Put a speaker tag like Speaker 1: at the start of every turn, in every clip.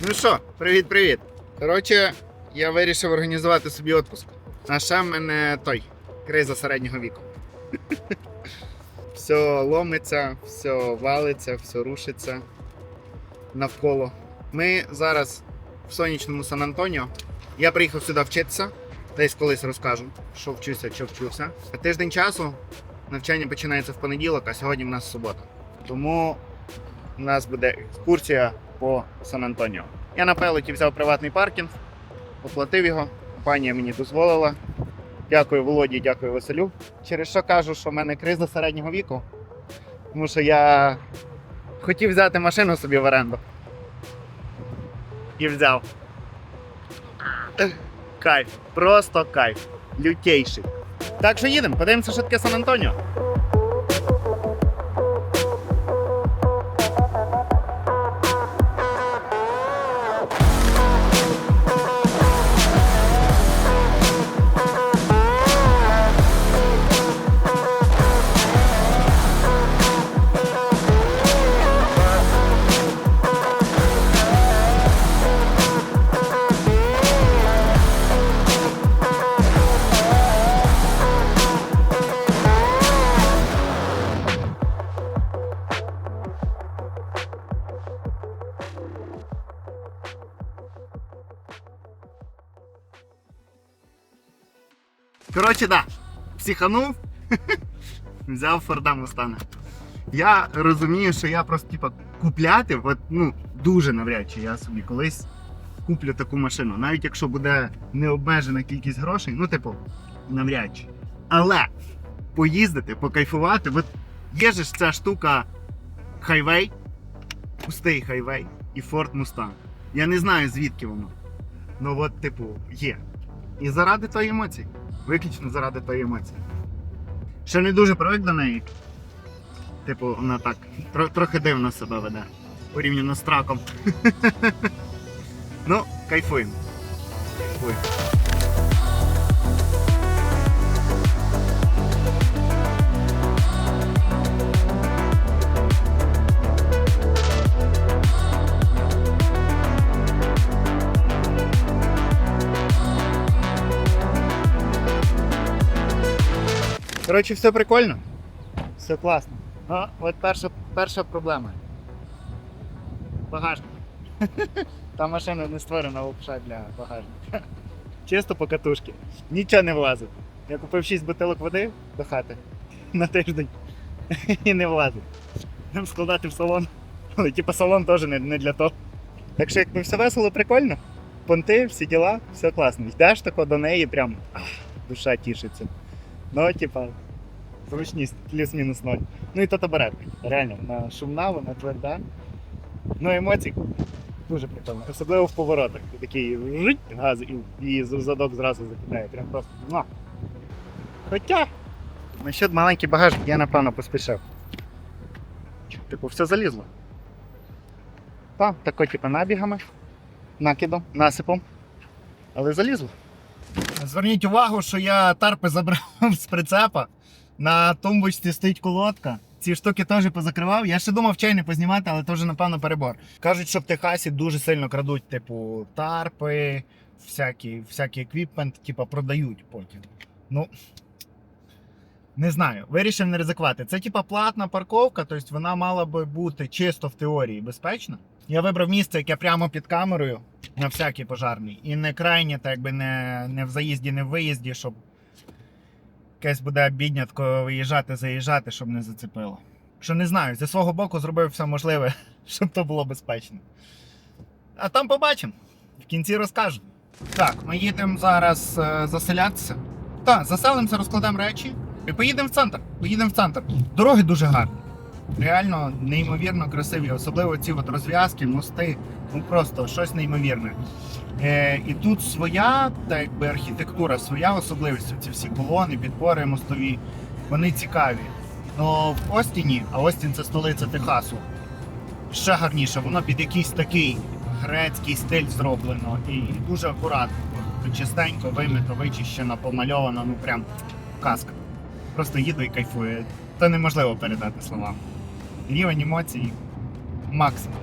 Speaker 1: Ну що, привіт-привіт. Коротше, я вирішив організувати собі відпуск. А ще в мене той криза середнього віку. Все ломиться, все валиться, все рушиться навколо. Ми зараз в сонячному Сан-Антоніо. Я приїхав сюди вчитися, десь колись розкажу, що вчуся, що вчуся. Тиждень часу навчання починається в понеділок, а сьогодні в нас субота. Тому у нас буде екскурсія по Сан-Антоніо. Я на пелоті взяв приватний паркінг, оплатив його, компанія мені дозволила. Дякую Володі, дякую Василю. Через що кажу, що в мене криза середнього віку, тому що я хотів взяти машину собі в оренду. І взяв. Кайф, просто кайф. Лютейший. Так що їдемо, подивимося, що таке Сан-Антоніо. Коротше, да. Психанув, взяв Форда Мустана. Я розумію, що я просто типа купляти, от, ну, дуже навряд чи я собі колись куплю таку машину. Навіть якщо буде необмежена кількість грошей, ну, типу, навряд чи. Але поїздити, покайфувати, от є ж ця штука хайвей, пустий хайвей і Ford Mustang. Я не знаю звідки воно. Ну от, типу, є. І заради тої емоції. Виключно заради тої емоції. Ще не дуже привик до неї. Типу, вона так тро- трохи дивно себе веде. Порівняно з траком. ну, кайфуємо. Кайфуємо. Коротше, все прикольно. Все класно. Ну, от перша, перша проблема. Багажник. Та машина не створена взагалі для багажника. Чисто по катушки. Нічого не влазить. Я купив 6 бутилок води до хати на тиждень і не влазить. Будемо складати в салон. Але типу салон теж не, не для того. Так що якби все весело, прикольно. Понти, всі діла, все класно. Йдеш тако до неї, прям ах, душа тішиться. Ну, типа, зручність плюс-мінус ноль. Ну і то табуретка. Реально, вона шумна, вона тверда. Ну, емоцій дуже прикольно. Особливо в поворотах. Ти такий жить, газ і, і задок зразу закидає. Прям просто. Ну. Хоча, насчет маленький багажник я напевно поспішав. Типу, все залізло. Так, тако, типу, набігами, накидом, насипом. Але залізло. Зверніть увагу, що я тарпи забрав з прицепа. На тумбочці стоїть колодка. Ці штуки теж позакривав. Я ще думав чайни познімати, але теж, напевно, перебор. Кажуть, що в Техасі дуже сильно крадуть, типу, тарпи, всякі, всякий еквіпмент, типу, продають потім. Ну. Не знаю, вирішив не ризикувати. Це типа платна парковка, тобто вона мала би бути чисто в теорії безпечна. Я вибрав місце, яке прямо під камерою на всякий пожарний. І не крайнє, так якби не, не в заїзді, не в виїзді, щоб якесь буде обіднятко виїжджати, заїжджати, щоб не зацепило. Що не знаю, зі свого боку зробив все можливе, щоб то було безпечно. А там побачимо. В кінці розкажу. Так, ми їдемо зараз е, заселятися. Так, заселимося, розкладемо речі і поїдемо в центр. Поїдемо в центр. Дороги дуже гарні. Реально неймовірно красиві, особливо ці от розв'язки, мости, ну просто щось неймовірне. Е, і тут своя так якби, архітектура, своя особливість. Ці всі колони, підпори мостові, вони цікаві. Но в Остіні, а Остін це столиця Техасу, ще гарніше, воно під якийсь такий грецький стиль зроблено і дуже акуратно. Чистенько, вимито, вичищено, помальовано, ну прям казка. Просто їду і кайфую. Це неможливо передати словами. Рівень емоцій максимум.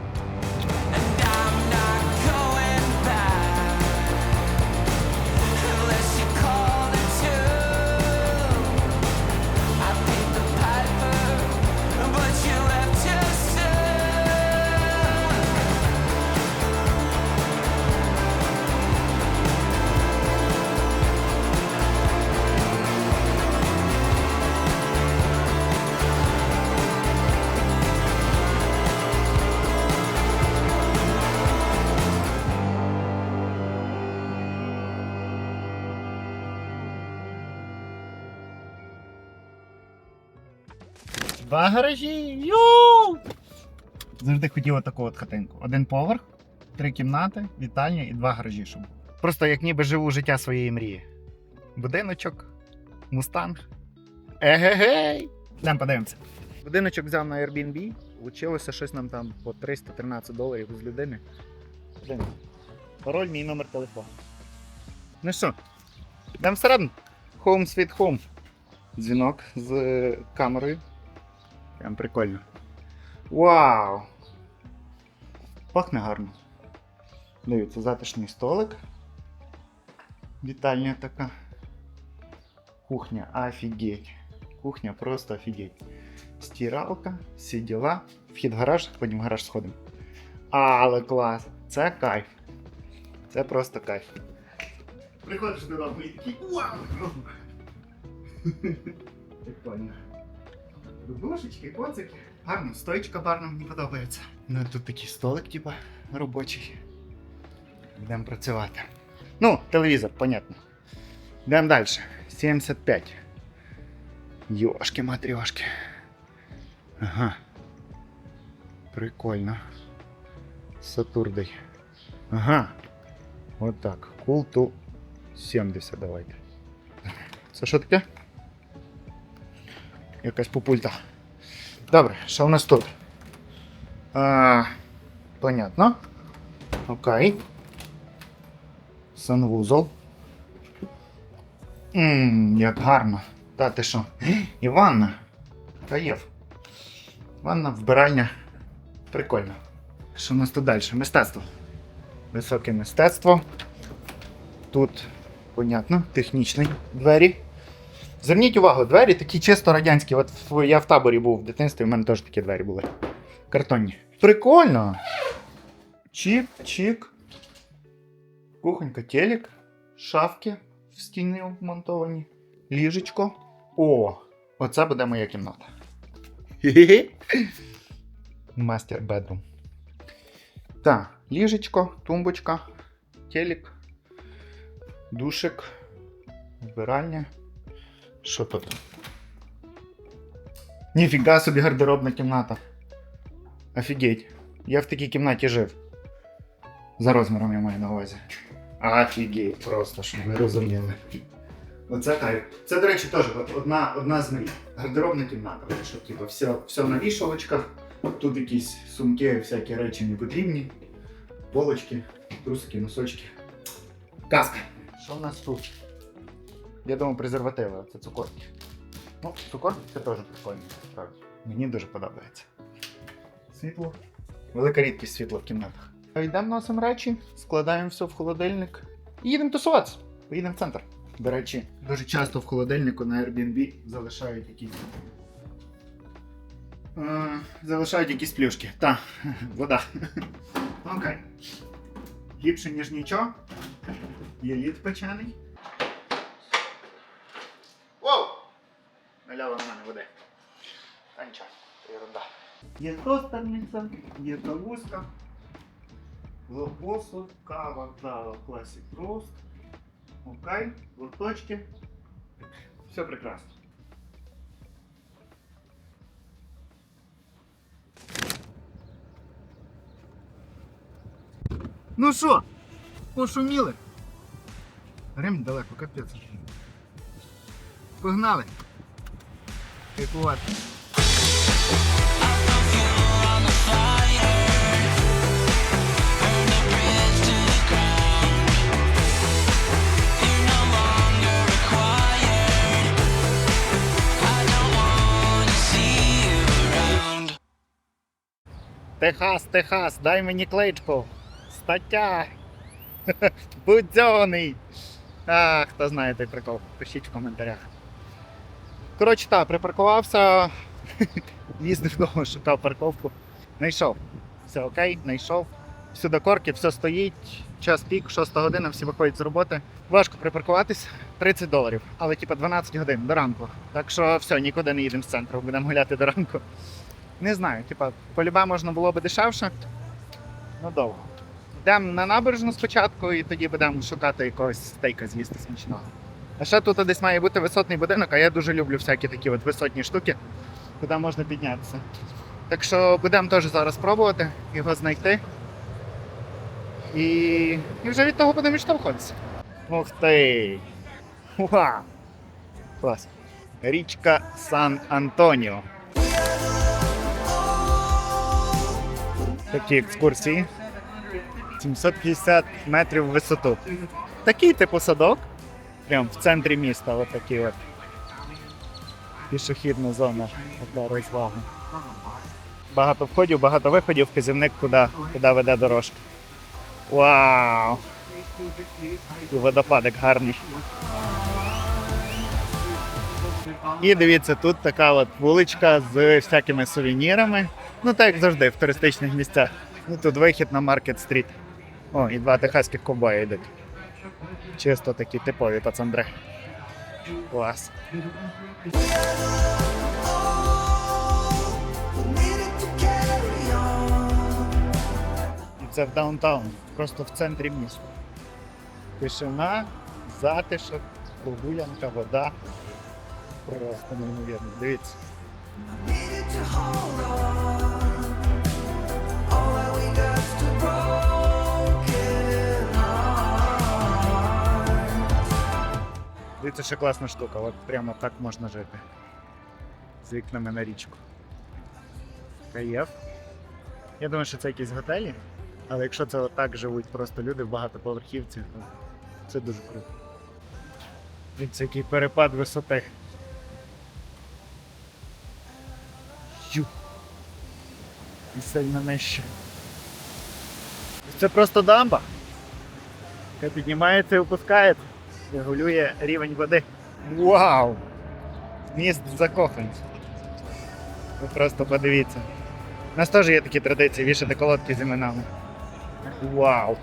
Speaker 1: Два гаражі! Йоу! Завжди хотів таку от хатинку. Один поверх, три кімнати, вітальня і два гаражі, щоб. Просто як ніби живу життя своєї мрії. Будиночок, мустанг. Егегей! Йдемо подивимося. Будиночок взяв на Airbnb, Лучилося щось нам там по 313 доларів з людини. Подивимося. Пароль, мій номер телефону. Ну що, йдемо всередину. Home Sweet Home. Дзвінок з е, камерою. Прям прикольно. Вау! Пахне гарно. Дивіться, затишний столик. Вітальня така. Кухня офігеть. Кухня просто офігеть. Стиралка, всі діла. Вхід в гараж, потім в гараж сходимо. Але клас! Це кайф. Це просто кайф. Приходиш додому і такий вау! Прикольно. Душечки, коцики. Гарно, стоїчка барна мені подобається. Ну тут такий столик, типа, робочий. Будемо працювати. Ну, телевізор, понятно. Йдемо далі. 75. Йошки матрьошки. Ага. Прикольно. Сатурдий. Ага. От. Култу 70 давайте. Це що таке? Якась попульта. Добре, що в нас тут? А, понятно. Окей. Санвузол. Ммм, як гарно. Та ти що? І ванна. Та є. Ванна, вбиральня. Прикольно. Що в нас тут далі? Мистецтво. Високе мистецтво. Тут, понятно, технічні двері. Зверніть увагу, двері такі чисто радянські. От я в таборі був в дитинстві, в мене теж такі двері були. Картонні. Прикольно. Чіп, чик. Кухонька, телек, шафки в стіни вмонтовані. Ліжечко. О, оце буде моя кімната. Мастер бедрум. Так, ліжечко, тумбочка, телек, душик, вбиральня. Що тут? Ніфіга собі гардеробна кімната. Офігеть. Я в такій кімнаті жив. За розміром я маю на увазі. Офігеть, просто щоб ви розуміли. Оце кайф. Це, до речі, теж одна, одна з мрій. Гардеробна кімната. Що, типу, все, все на вішалочках. Тут якісь сумки, всякі речі не потрібні. Полочки, трусики, носочки. Казка. Що в нас тут? Я думаю, презервативи, це цукорки. Ну, цукорки це теж прикольно, насправді. Мені дуже подобається. Світло. Велика рідкість світла в кімнатах. Йдемо носимо речі, складаємо все в холодильник і їдемо тусуватися. Поїдемо в центр. До речі, дуже часто в холодильнику на Airbnb залишають якісь. Е, залишають якісь плюшки. Та, вода. Окей. Ліпше, ніж нічого. Є лід печений. Наляла на мене води. Та нічого, це ерунда. Є тостерниця, є кавуська, лобосу, кава, кава, класик рост. Окей, лоточки. Все прекрасно. Ну що, пошуміли? Рим далеко, капець. Погнали. Кайфувати. Техас, Техас, дай мені кличку. Стаття. Будьоний. А, хто знає той прикол, пишіть в коментарях. Коротше, так, припаркувався, їздив довго, шукав парковку. Знайшов. Все окей, знайшов. Всюди корки, все стоїть. Час пік, 6 година, всі виходять з роботи. Важко припаркуватись 30 доларів, але типа 12 годин до ранку. Так що все, нікуди не їдемо з центру, будемо гуляти до ранку. Не знаю, типа, полюба можна було би дешевше. Ну довго. Йдемо на набережну спочатку і тоді будемо шукати якогось стейка з'їсти смачного. А ще тут десь має бути висотний будинок, а я дуже люблю всякі такі от висотні штуки. куди можна піднятися. Так що будемо теж зараз пробувати його знайти. І, і вже від того будемо відштовхуватися. Ух ти! Уа! Клас. Річка Сан-Антоніо. Такі екскурсії. 750 метрів в висоту. Такий типу садок. Прям в центрі міста, от такий от. Пішохідна зона для розваги. Багато входів, багато виходів, вказівник, куди, куди веде дорожка. Вау! І водопадик гарний. І дивіться, тут така от вуличка з всякими сувенірами. Ну, так як завжди, в туристичних місцях. Ну, тут вихід на Маркет Стріт. О, і два техаських ковбоя йдуть. Чисто такі типові пацандри. Клас. І це в даунтаун, просто в центрі міста. Тишина, затишок, прогулянка, вода. Просто неймовірно. Дивіться. Дивіться, ще класна штука, от прямо так можна жити. З вікнами на річку. Каєв. Я думаю, що це якісь готелі, але якщо це отак живуть просто люди в багатоповерхівці, то це дуже круто. Дивіться, який перепад висоти. Ю. І сильно нижче. Це просто дамба, яка піднімається і опускається. Регулює рівень води. Вау! Міст закоханців. Ви просто подивіться. У нас теж є такі традиції вішати колодки з іменами. Вау!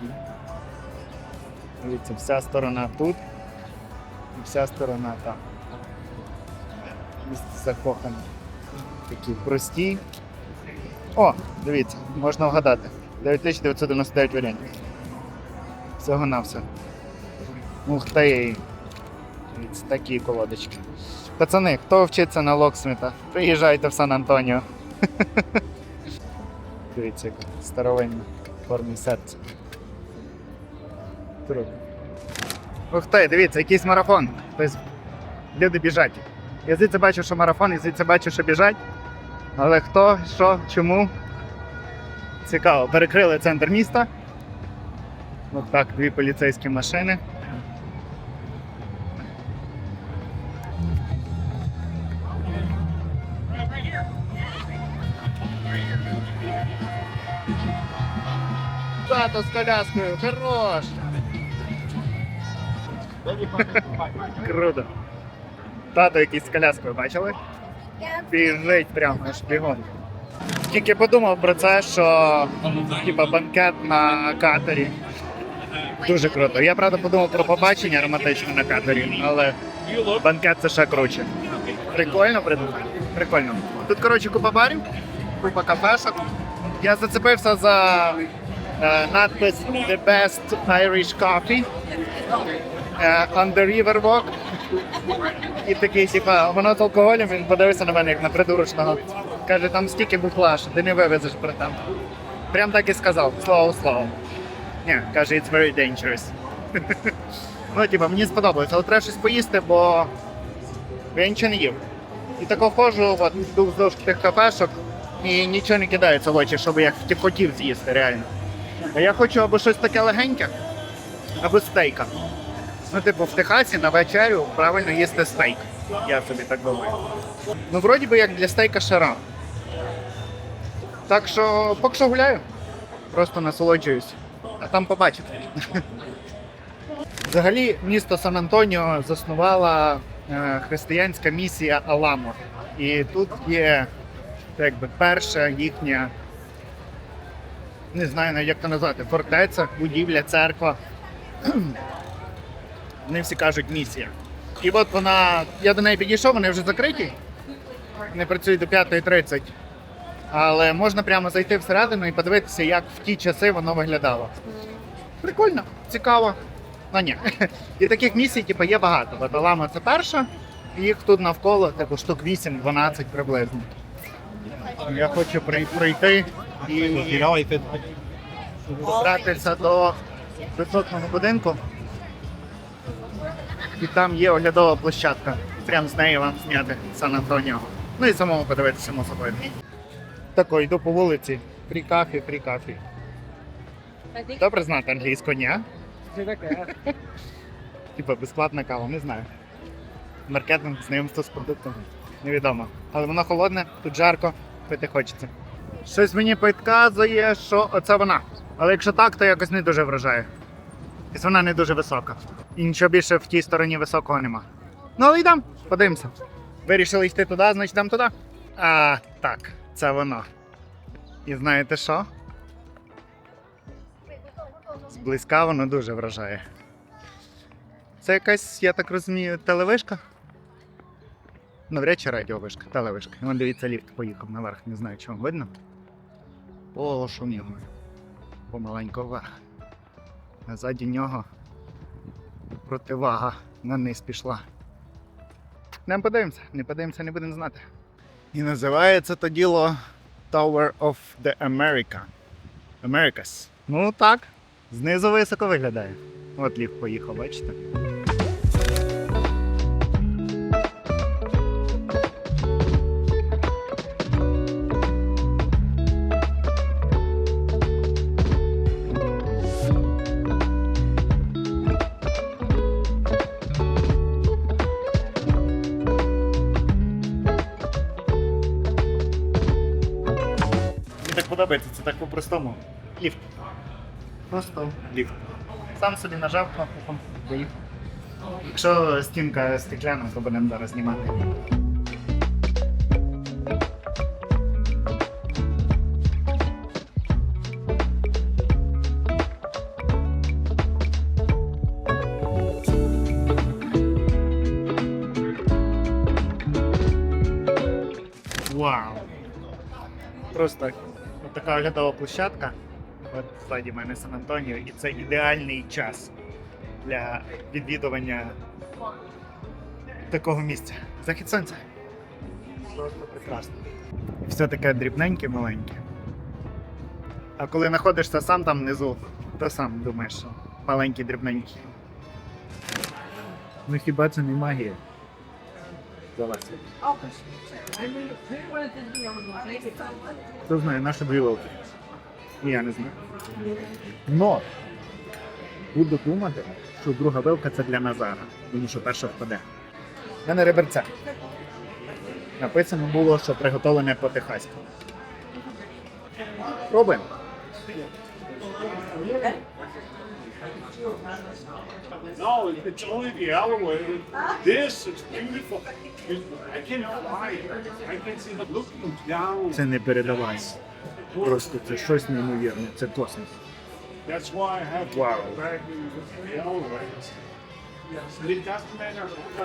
Speaker 1: Дивіться, вся сторона тут і вся сторона там. Міст закоханий. Такі прості. О, дивіться, можна вгадати. 9999 варіантів. Всього на все. Ух ти. Дивіться, такі колодочки. Пацани, хто вчиться на Локсміта? Приїжджайте в Сан-Антоніо. Дивіться, яка старовинна формі серця. Круто. Ух ти, дивіться, якийсь марафон. Тобто люди біжать. Я звідси бачу, що марафон, і звідси бачу, що біжать. Але хто, що, чому? Цікаво. Перекрили центр міста. От так, дві поліцейські машини. Тато з коляскою, хорош! Круто. Тато якийсь з коляскою бачили? Біжить прямо аж бігом. Тільки подумав про це, що типа банкет на катері. Дуже круто. Я правда подумав про побачення романтичне на катері, але банкет це ще круче. Прикольно придумали. Прикольно. Тут, коротше, купа барів, купа кафешок. Я зацепився за е, надпис The Best Irish Coffee е, on the River Walk. І такий, типа, воно з алкоголем, він подивився на мене як на придурочного. Каже, там стільки бухла, що ти не вивезеш при там. Прям так і сказав, слово слово. Ні, каже, it's very dangerous. ну, типа, мені сподобалось, але треба щось поїсти, бо я нічого не їв. І тако ходжу, от, вздовж тих кафешок, і нічого не кидається в очі, щоб я хотів- з'їсти, реально. А я хочу або щось таке легеньке, або стейка. Ну, типу, в Техасі на вечерю правильно їсти стейк. Я собі так думаю. Ну, вроді би як для стейка рано. Так що поки що гуляю. Просто насолоджуюсь. А там побачите. Взагалі, місто Сан-Антоніо заснувала е, християнська місія Аламо. І тут є якби перша їхня, не знаю як це назвати, фортеця, будівля, церква. Вони всі кажуть місія. І от вона, я до неї підійшов, вони вже закриті. Не працюють до 5.30. Але можна прямо зайти всередину і подивитися, як в ті часи воно виглядало. Прикольно, цікаво. Ну ні. І таких місій, типу, є багато. Баталама це перша, їх тут навколо, типу, штук 8-12 приблизно. Я хочу пройти і добратися до висотного будинку. І там є оглядова площадка. Прям з неї вам зняти Сан-Антоніо. Ну і самому подивитися собою. Тако, йду по вулиці. Фрі кафі, фрі кафі. Добре знати англійську, ні? Типа безплатна кава, не знаю. Маркетинг, знайомство з продуктами. Невідомо. Але воно холодне, тут жарко, пити хочеться. Щось мені підказує, що оце вона. Але якщо так, то якось не дуже вражає. Якось вона не дуже висока. І нічого більше в тій стороні високого нема. Ну, але йдемо, подивимося. Вирішили йти туди, значить йдемо туди. А, так, це воно. І знаєте що? Зблизька воно дуже вражає. Це якась, я так розумію, телевишка. Навряд чи радіовишка, телевишка. Вон дивіться, ліфт поїхав наверх, не знаю, вам видно. О, шумів. Помаленько вверх. А нього противага на низ пішла. Не подивимося, не подивимося, не будемо знати. І називається то діло Tower of the America. Americas. Ну так, знизу високо виглядає. От ліфт поїхав, бачите? По-простому. Ліфт. Просто ліфт. Сам собі нажав кнопку, доїхав. Якщо стінка стекляна, то будемо зараз знімати. Вау! Просто от така оглядова площадка. От ззаді мене Сан Антоніо, і це ідеальний час для відвідування такого місця. Захід сонця. Просто прекрасно. Все таке дрібненьке, маленьке. А коли знаходишся сам там внизу, то сам думаєш, що маленький, дрібненький. Ну хіба це не магія? Давай. Хто знає, наші дві вилки. Я не знаю. Но буду думати, що друга вилка це для Назара, тому що перша впаде. У мене реберця. Написано було, що приготовлене по-техаськи. Пробуємо.
Speaker 2: No, it's only the alleyway. This is beautiful.
Speaker 1: Це не передавай. Просто це щось неймовірне, це космос.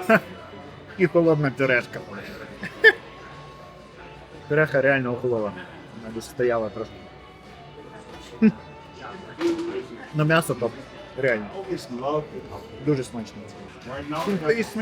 Speaker 2: Matter.
Speaker 1: І холодна пюрешка. Пюреха реально охолола. Вона стояла трошки. Ну м'ясо топ. Реально. Дуже смачно. Ти їсть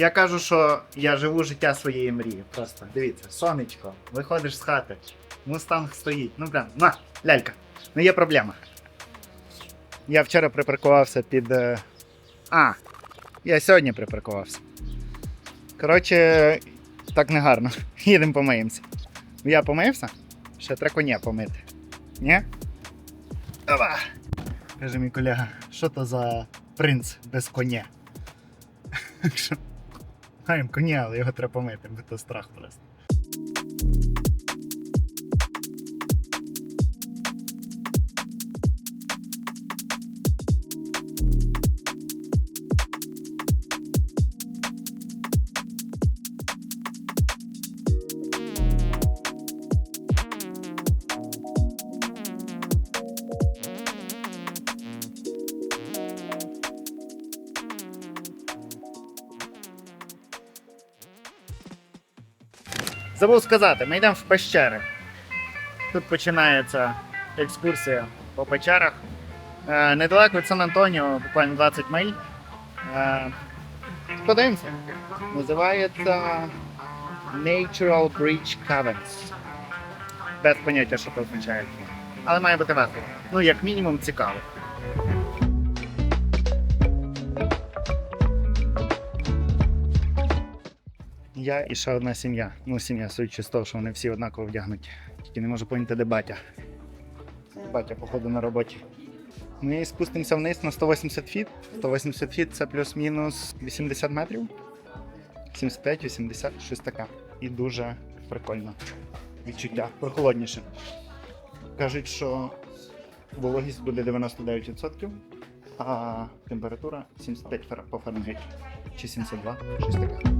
Speaker 1: я кажу, що я живу життя своєї мрії. Просто дивіться, сонечко, виходиш з хати, мустанг стоїть. Ну прям, на, лялька. Ну є проблема. Я вчора припаркувався під. е, А, я сьогодні припаркувався. Коротше, так не гарно. Їдемо помиємося. Я помився? Ще треба коня помити. Ні? Опа. Каже мій колега, що то за принц без коня? Що? Коня, але його треба помити, бо то страх просто. Забув сказати, ми йдемо в пещери. Тут починається екскурсія по печерах. Е, недалеко від Сан-Антоніо, буквально 20 миль. Е, подивимося. Називається Natural Bridge Caverns. Без поняття, що це означає. Але має бути весело. Ну, як мінімум, цікаво. Я і ще одна сім'я. Ну, сім'я, судячи з того, що вони всі однаково вдягнуті. Тільки не можу поняти, де батя. Батя, походу, на роботі. Ми спустимося вниз на 180 фіт. 180 фіт це плюс-мінус 80 метрів. 75-80, щось таке. І дуже прикольно. Відчуття. Прохолодніше. Кажуть, що вологість буде 99%, а температура 75 по Фаренгейту. Чи 72, щось таке.